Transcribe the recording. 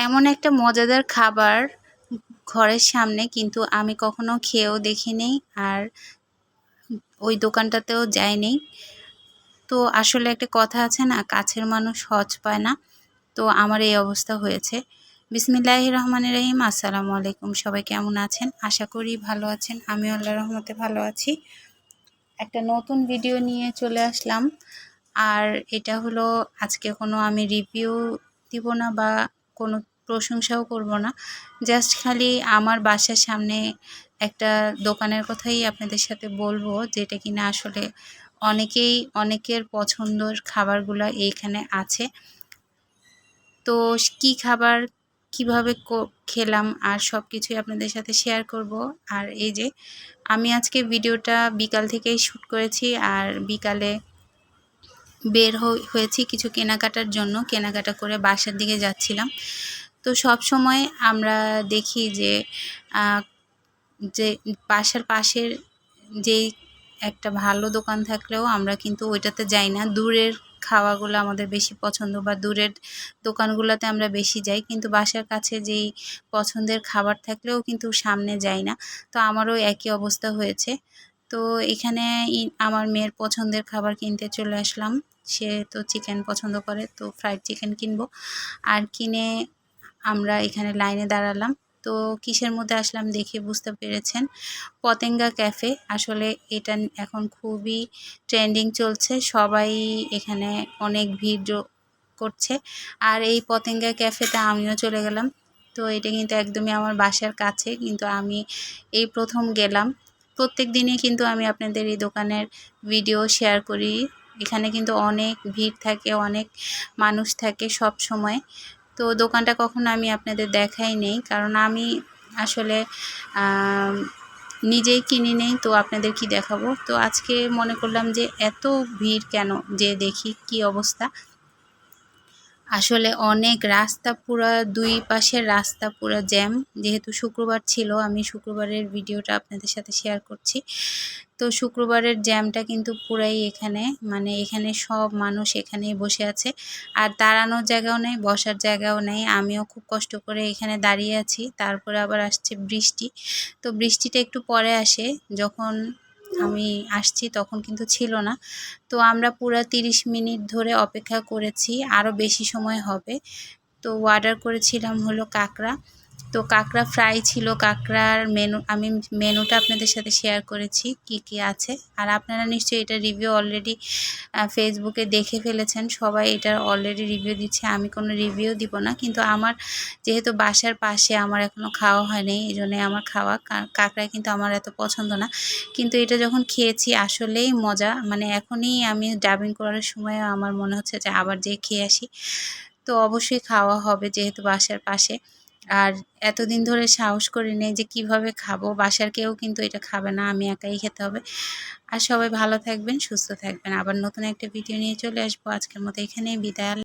এমন একটা মজাদার খাবার ঘরের সামনে কিন্তু আমি কখনো খেয়েও দেখিনি আর ওই দোকানটাতেও যাইনি। তো আসলে একটা কথা আছে না, কাছের মানুষ হজ পায় না। তো আমার এই অবস্থা হয়েছে। বিসমিল্লাহ রহমান রহিম, আসসালামু আলাইকুম। সবাই কেমন আছেন? আশা করি ভালো আছেন। আমি আল্লাহ রহমতে ভালো আছি। একটা নতুন ভিডিও নিয়ে চলে আসলাম। আর এটা হলো আজকে কোনো আমি রিভিউ দিব না বা কোনো প্রশংসাও করব না। জাস্ট খালি আমার বাসার সামনে একটা দোকানের কথাই আপনাদের সাথে বলব, যেটা কিনা আসলে অনেকেই, অনেকের পছন্দর খাবারগুলো এইখানে আছে। তো কি খাবার কীভাবে খেলাম আর সব কিছুই আপনাদের সাথে শেয়ার করব। আর এই যে, আমি আজকে ভিডিওটা বিকাল থেকেই শ্যুট করেছি আর বিকালে বের হয়েছি কিছু কেনাকাটার জন্য। কেনাকাটা করে বাসার দিকে যাচ্ছিলাম। তো সব সময় আমরা দেখি যে যে বাসার পাশের যেই একটা ভালো দোকান থাকলেও আমরা কিন্তু ওইটাতে যাই না। দূরের খাওয়াগুলো আমাদের বেশি পছন্দ বা দূরের দোকানগুলোতে আমরা বেশি যাই, কিন্তু বাসার কাছে যেই পছন্দের খাবার থাকলেও কিন্তু সামনে যাই না। তো আমারও একই অবস্থা হয়েছে। তো এখানে আমার মেয়ের পছন্দের খাবার কিনতে চলে আসলাম। সে তো চিকেন পছন্দ করে, তো ফ্রাইড চিকেন কিনবো। আর কিনে আমরা এখানে লাইনে দাঁড়ালাম। তো কিসের মধ্যে আসলাম দেখে বুঝতে পেরেছেন? পতেঙ্গা ক্যাফে। আসলে এটা এখন খুবই ট্রেন্ডিং চলছে। সবাই এখানে অনেক ভিড় করছে। আর এই পতেঙ্গা ক্যাফেতে আমিও চলে গেলাম। তো এটা কিন্তু একদমই আমার বাসার কাছে। কিন্তু আমি এই প্রথম গেলাম। প্রত্যেক দিনই কিন্তু আমি আপনাদের এই দোকানের ভিডিও শেয়ার করি। এখানে কিন্তু অনেক ভিড় থাকে, অনেক মানুষ থাকে সব সময় তো দোকানটা কখনো আমি আপনাদের দেখাই নেই। কারণ আমি আসলে নিজেই কিনি নেই, তো আপনাদের কি দেখাবো? তো আজকে মনে করলাম যে এত ভিড় কেন যে দেখি কি অবস্থা। আসলে অনেক রাস্তা পুরা, দুই পাশের রাস্তা পুরা জ্যাম। যেহেতু শুক্রবার ছিল, আমি শুক্রবারের ভিডিওটা আপনাদের সাথে শেয়ার করছি। তো শুক্রবারের জ্যামটা কিন্তু পুরাই এখানে মানে এখানে সব মানুষ এখানেই বসে আছে। আর দাঁড়ানোর জায়গাও নেই, বসার জায়গাও নেই। আমিও খুব কষ্ট করে এখানে দাঁড়িয়ে আছি। তারপরে আবার আসছে বৃষ্টি। তো বৃষ্টিটা একটু পরে আসে। যখন আমি আসছি তখন কিন্তু ছিল না। তো আমরা পুরো তিরিশ মিনিট ধরে অপেক্ষা করেছি। আরও বেশি সময় হবে। তো অর্ডার করেছিলাম হলো কাঁকড়া। তো কাঁকড়া ফ্রাই ছিল, কাঁকড়ার মেনু আমি মেনুটা আপনাদের সাথে শেয়ার করেছি, কি কি আছে। আর আপনারা নিশ্চয়ই এটা রিভিউ অলরেডি ফেসবুকে দেখে ফেলেছেন, সবাই এটার অলরেডি রিভিউ দিচ্ছে, আমি কোনো রিভিউ দিব না, কিন্তু আমার যেহেতু বাসার পাশে আমার এখনও খাওয়া হয়নি এই জন্যে আমার খাওয়া কাঁকড়া কিন্তু আমার এত পছন্দ না। কিন্তু এটা যখন খেয়েছি, আসলেই মজা মানে এখনই আমি ডাবিং করার সময় আমার মনে হচ্ছে যে আবার যেয়ে খেয়ে আসি। তো অবশ্যই খাওয়া হবে যেহেতু বাসার পাশে। আর এতদিন ধরে সাহস করে নেই যে কীভাবে খাব। বাসার কেউ কিন্তু এটা খাবে না, আমি একাই খেতে হবে। আর সবাই ভালো থাকবেন, সুস্থ থাকবেন। আবার নতুন একটা ভিডিও নিয়ে চলে আসব। আজকের মতো এখানেই বিদায়।